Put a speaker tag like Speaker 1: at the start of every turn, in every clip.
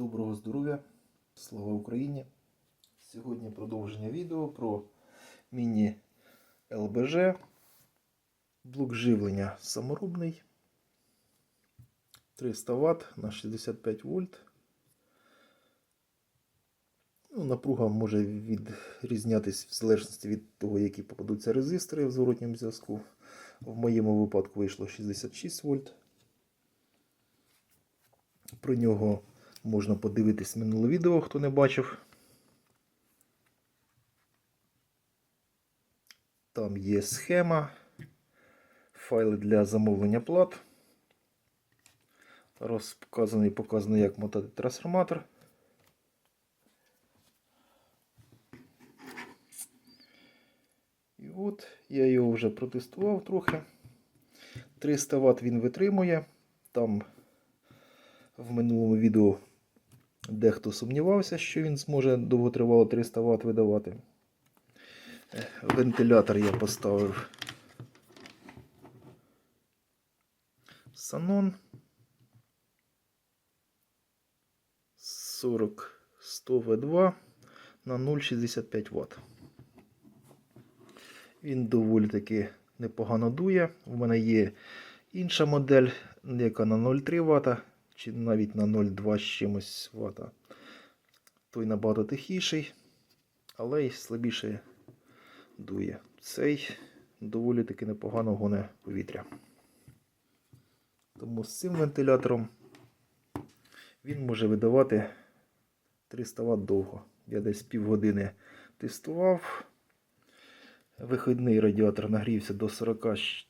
Speaker 1: Доброго здоров'я! Слава Україні! Сьогодні продовження відео про міні ЛБЖ. Блок живлення саморобний. 300 Вт на 65 вольт. Ну, напруга може відрізнятися в залежності від того, які попадуться резистори в зворотньому зв'язку. В моєму випадку вийшло 66 вольт. Про нього можна подивитись минуле відео, хто не бачив. Там є схема, файли для замовлення плат. Розказано і показано, як мотати трансформатор. І от я його вже протестував трохи. 300 Вт він витримує. Там в минулому відео дехто сумнівався, що він зможе довготривало 300 Вт видавати. Вентилятор я поставив Санон 40 100 В2 на 0,65 Вт. Він доволі таки непогано дує. У мене є інша модель, яка на 0,3 Вт, чи навіть на 0,2 з чимось Вт. Той набагато тихіший, але й слабіше дує. Цей доволі таки непогано гоне повітря. Тому з цим вентилятором він може видавати 300 Вт довго. Я десь півгодини тестував. Виходний радіатор нагрівся до 40,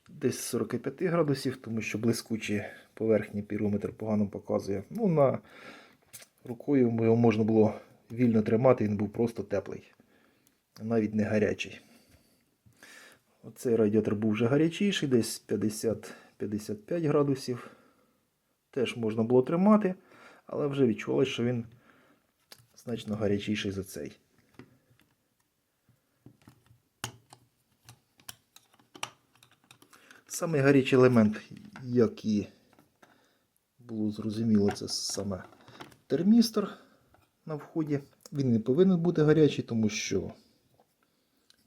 Speaker 1: десь 45 градусів, тому що блискучі поверхні пірометр погано показує. Ну, на рукою його можна було вільно тримати, він був просто теплий, навіть не гарячий. Оцей радіатор був вже гарячіший, десь 50-55 градусів. Теж можна було тримати, але вже відчувалося, що він значно гарячіший за цей. Самий гарячий елемент, як і було зрозуміло, це саме термістор на вході. Він не повинен бути гарячий, тому що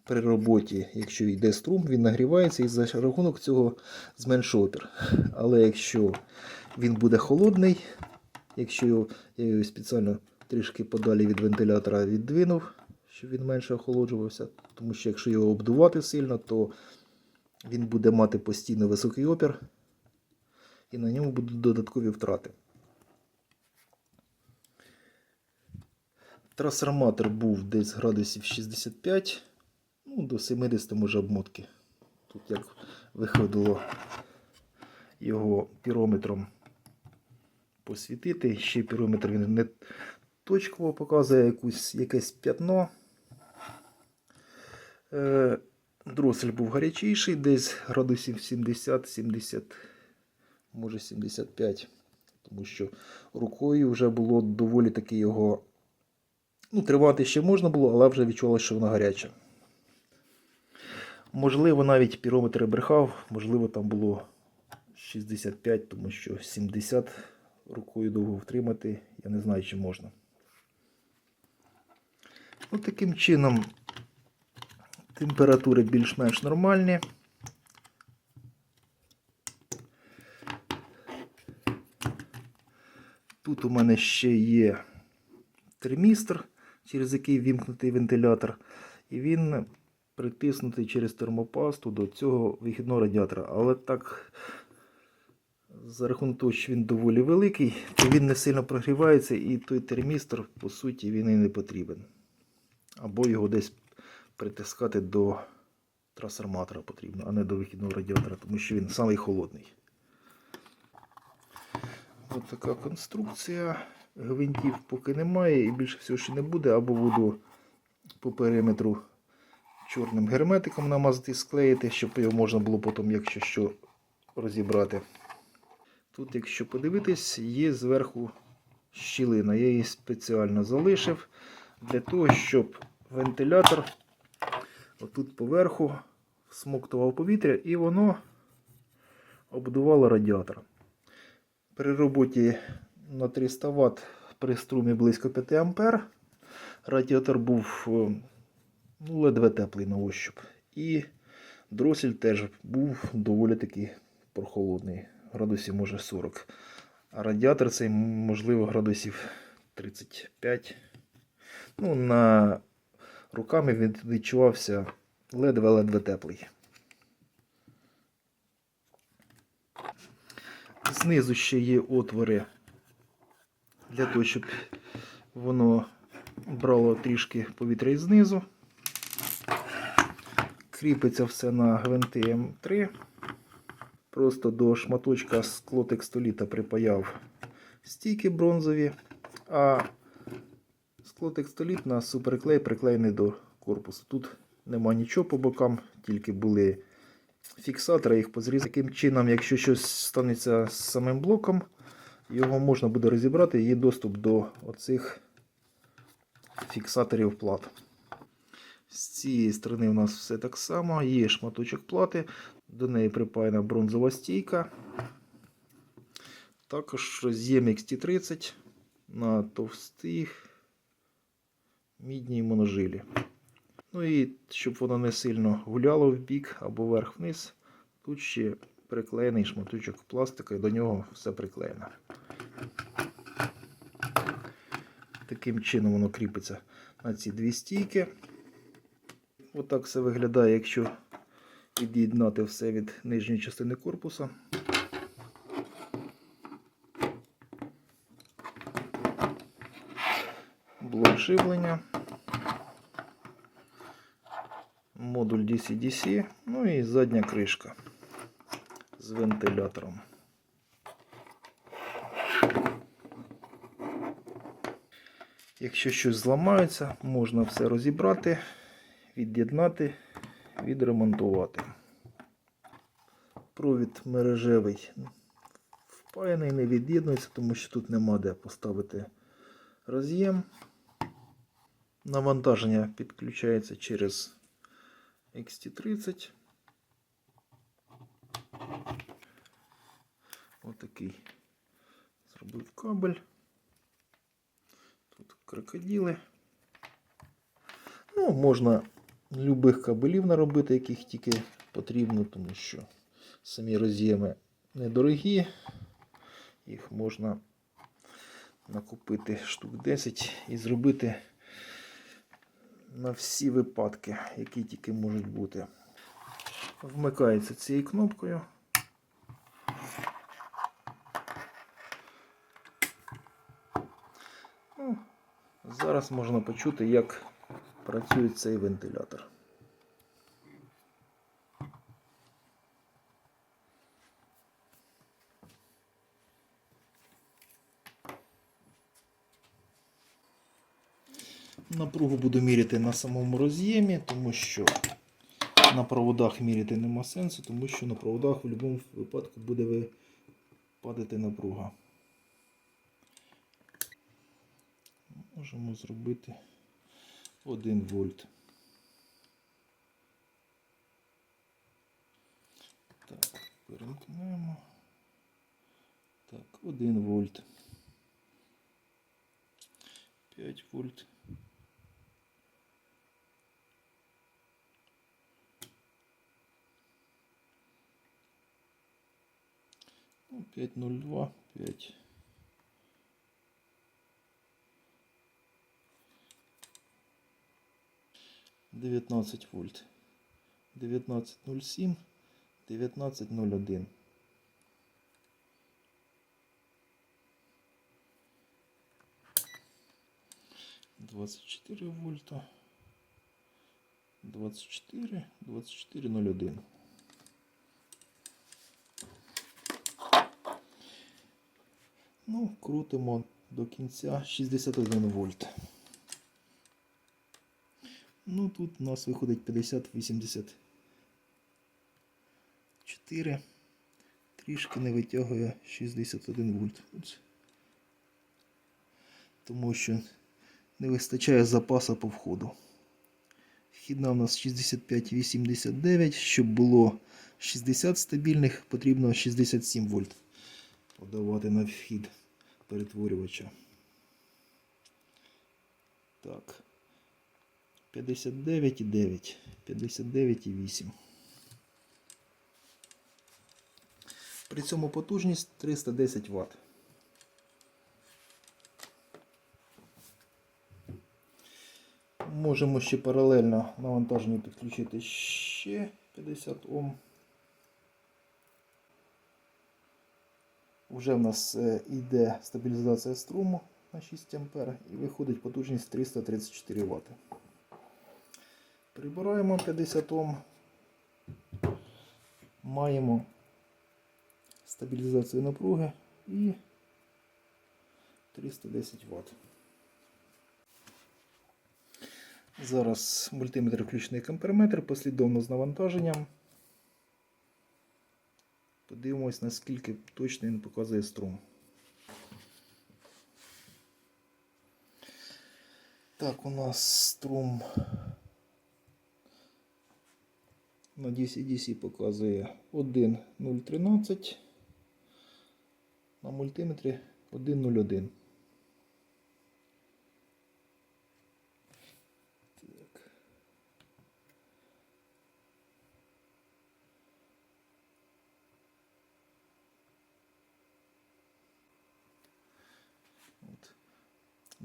Speaker 1: при роботі, якщо йде струм, він нагрівається і за рахунок цього зменшує опір. Але якщо він буде холодний, якщо його, я його спеціально трішки подалі від вентилятора віддвинув, щоб він менше охолоджувався, тому що якщо його обдувати сильно, то він буде мати постійно високий опір, і на ньому будуть додаткові втрати. Трансформатор був десь градусів 65, ну, до 70 може обмотки. Тут як виходило його пірометром посвітити. Ще пірометр він не точково показує якусь, якесь п'ятно. Е, Дросель був гарячіший, десь градусів 70-70, може 75. Тому що рукою вже було доволі таки його. Ну, тривати ще можна було, але вже відчувалося, що вона гаряча. Можливо, навіть пірометр брехав, можливо, там було 65, тому що 70 рукою довго втримати, я не знаю, чи можна. Ось таким чином температури більш-менш нормальні. Тут у мене ще є термістр, через який вімкнутий вентилятор, і він притиснутий через термопасту до цього вихідного радіатора. Але так, за рахунок того, що він доволі великий, то він не сильно прогрівається, і той термістр, по суті, він і не потрібен. Або його десь притискати до трансформатора потрібно, а не до вихідного радіатора, тому що він самий холодний. Ось така конструкція. Гвинтів поки немає і більше всього ще не буде, або буду по периметру чорним герметиком намазати і склеїти, щоб його можна було потім, якщо що, розібрати. Тут, якщо подивитись, є зверху щілина. Я її спеціально залишив для того, щоб вентилятор отут поверху всмоктував повітря і воно обдувало радіатор. При роботі на 300 Вт при струмі близько 5 А. Радіатор був е, ну, ледве теплий на ощуп. І дросель теж був доволі таки прохолодний, градусів може 40. А радіатор цей, можливо, градусів 35. Ну, на руками він відчувався ледве-ледве теплий. Знизу ще є отвори для того, щоб воно брало трішки повітря і знизу. Кріпиться все на гвинти М3. Просто до шматочка склотекстоліта припаяв стійки бронзові, а склотекстоліт на суперклей приклеєний до корпусу. Тут нема нічого по бокам, тільки були фіксатори, їх позрізав. Таким чином, якщо щось станеться з самим блоком, його можна буде розібрати, є доступ до оцих фіксаторів плат. З цієї сторони у нас все так само. Є шматочок плати, до неї припаяна бронзова стійка. Також роз'єм XT30 на товстих мідній моножилі. Ну і щоб воно не сильно гуляло в бік або вверх-вниз, тут ще приклеєний шматочок пластика і до нього все приклеєно. Таким чином воно кріпиться на ці дві стійки. Отак все виглядає, якщо від'єднати все від нижньої частини корпуса. Блок живлення. Модуль DC-DC, ну і задня кришка з вентилятором. Якщо щось зламається, можна все розібрати, від'єднати, відремонтувати. Провід мережевий впаяний, не від'єднується, тому що тут нема де поставити роз'єм. Навантаження підключається через XT30. Отакий зробив кабель. Тут крокодили. Ну, можна любих кабелів наробити, яких тільки потрібно, тому що самі роз'єми недорогі. Їх можна накупити штук 10 і зробити на всі випадки, які тільки можуть бути. Вмикається цією кнопкою. Ну, зараз можна почути, як працює цей вентилятор. Напругу буду міряти на самому роз'ємі, тому що на проводах міряти нема сенсу, тому що на проводах в будь-якому випадку буде падати напруга. Можемо зробити 1 вольт. Так, перемкнемо. Так, 1 вольт. 5 вольт. 5.02, 5. Дев'ятнадцять вольт. 19.07, 19.01. Двадцять чотири вольта. Двадцять чотири, двадцять чотири ноль один. Ну, крутимо до кінця 61 вольт. Ну, тут у нас виходить 50-84. Трішки не витягує 61 вольт. Тому що не вистачає запасу по входу. Вхідна у нас 65-89. Щоб було 60 стабільних, потрібно 67 вольт подавати на вхід перетворювача. Так. 59,9. 59,8. При цьому потужність 310 Вт. Можемо ще паралельно навантаження підключити ще 50 Ом. Вже в нас е, йде стабілізація струму на 6 А і виходить потужність 334 Вт. Прибираємо 50 Ом. Маємо стабілізацію напруги і 310 Вт. Зараз мультиметр включений компарометр послідовно з навантаженням. Подивимось, наскільки точно він показує струм. Так, у нас струм на DC-DC показує 1.013, на мультиметрі 1.01.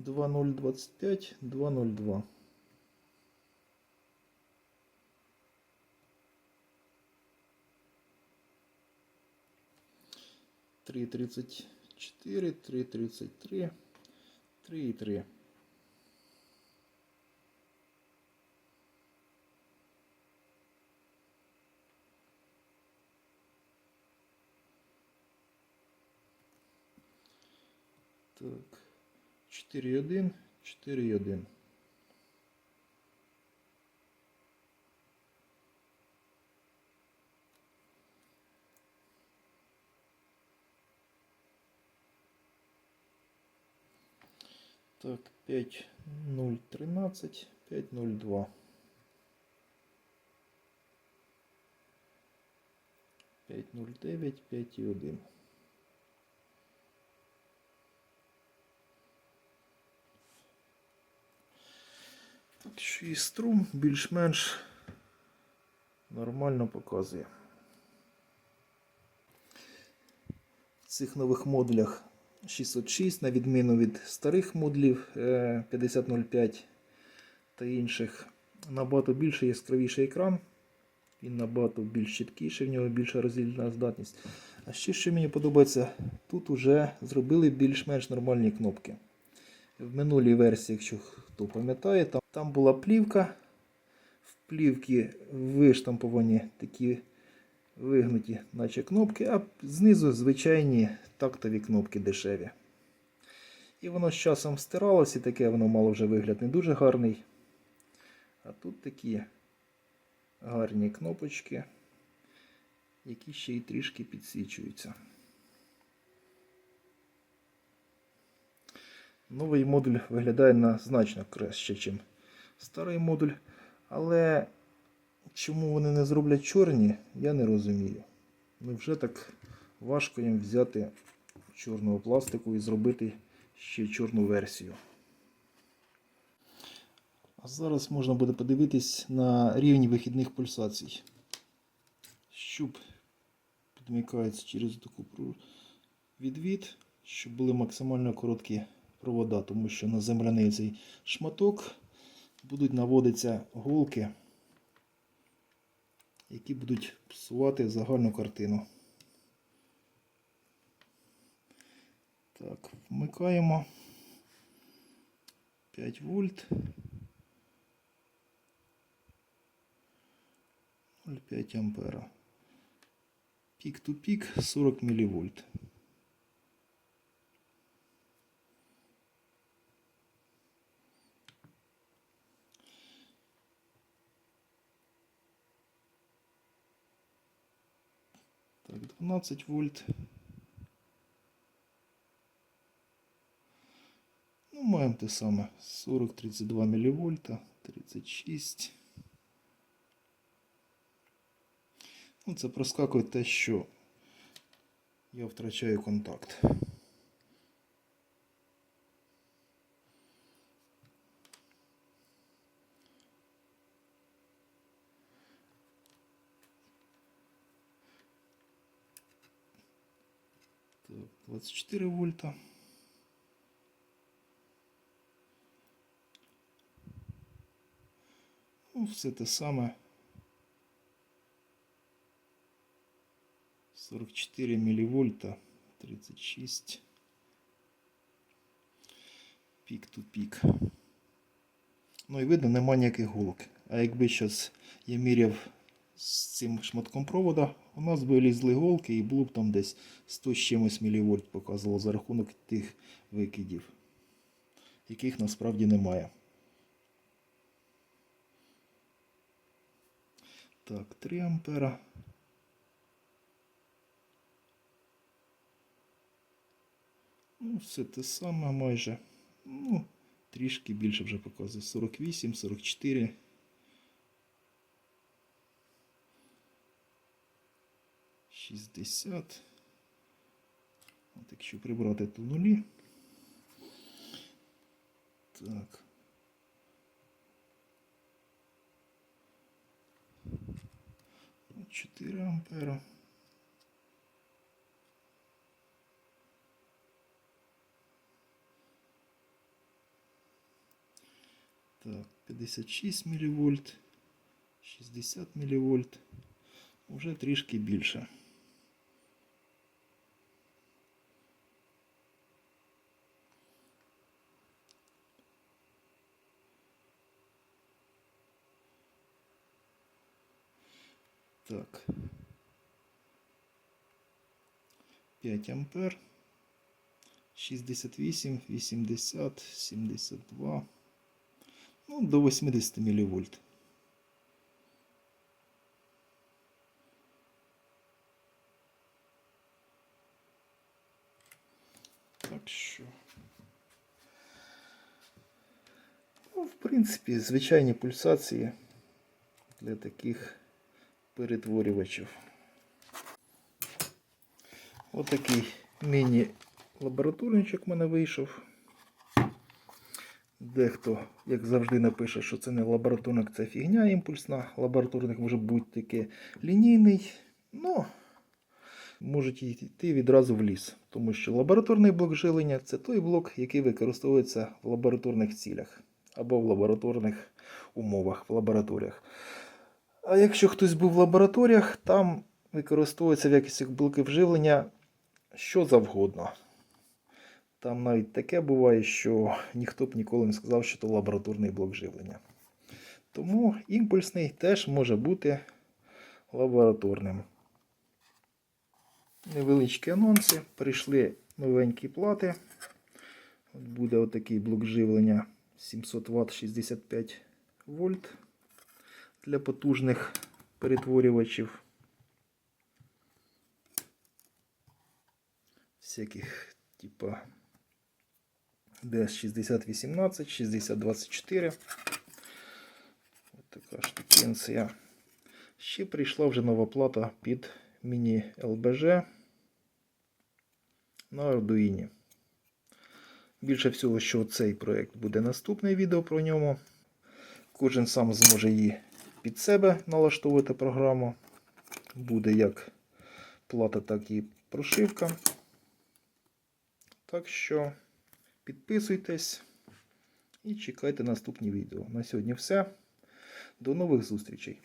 Speaker 1: 2.025, 2.02. Три тридцать четыре, три тридцать три, три три. Так, 4,1, 4,1. Так, 5,013, 5,02. Пять нуль девять, пять и один. І струм більш-менш нормально показує. В цих нових модулях 606, на відміну від старих модулів е, 5005 та інших, набагато більше яскравіший екран. Він набагато більш чіткіший, в нього більша роздільна здатність. А ще що мені подобається, тут вже зробили більш-менш нормальні кнопки. В минулій версії, якщо хто пам'ятає, там, там була плівка. В плівці виштамповані такі вигнуті, наче кнопки, а знизу звичайні тактові кнопки дешеві. І воно з часом стиралося, і таке воно мало вже вигляд не дуже гарний. А тут такі гарні кнопочки, які ще й трішки підсвічуються. Новий модуль виглядає на значно краще, ніж старий модуль. Але чому вони не зроблять чорні, я не розумію. Ну вже так важко їм взяти чорного пластику і зробити ще чорну версію. А зараз можна буде подивитись на рівень вихідних пульсацій. Щуп підмикається через таку відвід, щоб були максимально короткі провода, тому що на земляний цей шматок будуть наводитися голки, які будуть псувати загальну картину. Так, вмикаємо 5 вольт. 0,5 ампера. Пік-ту-пік 40 мВ. 15 вольт. Ну, маємо те саме 40-32 мВ, 36. Ну, Це проскакує те, що я втрачаю контакт. 24 вольта. Ну, все те саме. 44 мілівольта, 36. Пік ту пік. Ну і видно, нема ніяких голок. А якби зараз я міряв з цим шматком провода, у нас би лізли голки і було б там десь 100 з чимось мілівольт показувало за рахунок тих викидів, яких насправді немає. Так, 3 ампера. Ну, все те саме майже. Ну, трішки більше вже показує. 48, 44. Шістдесят. От якщо прибрати то нулі. Так. От 4 ампера. Так, 56 мілівольт, 60 мілівольт. Уже трішки більше. Так. 5 ампер. 68, 80, 72. Ну, до 80 мілівольт. Так що. Ну, в принципі, звичайні пульсації для таких Перетворювачів. Отакий міні-лабораторничок в мене вийшов. Дехто, як завжди, напише, що це не лабораторник, це фігня імпульсна. Лабораторник може бути таки лінійний, ну можуть йти відразу в ліс. Тому що лабораторний блок жилення це той блок, який використовується в лабораторних цілях або в лабораторних умовах, в лабораторіях. А якщо хтось був в лабораторіях, там використовується в якості блоків живлення що завгодно. Там навіть таке буває, що ніхто б ніколи не сказав, що то лабораторний блок живлення. Тому імпульсний теж може бути лабораторним. Невеличкі анонси. Прийшли новенькі плати. Буде отакий блок живлення 700 Вт 65 вольт для потужних перетворювачів. Всяких типа DS6018, 6024. Ось така штукенція. Ще прийшла вже нова плата під міні-ЛБЖ на Arduino. Більше всього, що цей проєкт буде наступне відео про ньому. Кожен сам зможе її під себе налаштовувати програму. Буде як плата, так і прошивка. Так що підписуйтесь і чекайте наступні відео. На сьогодні все. До нових зустрічей!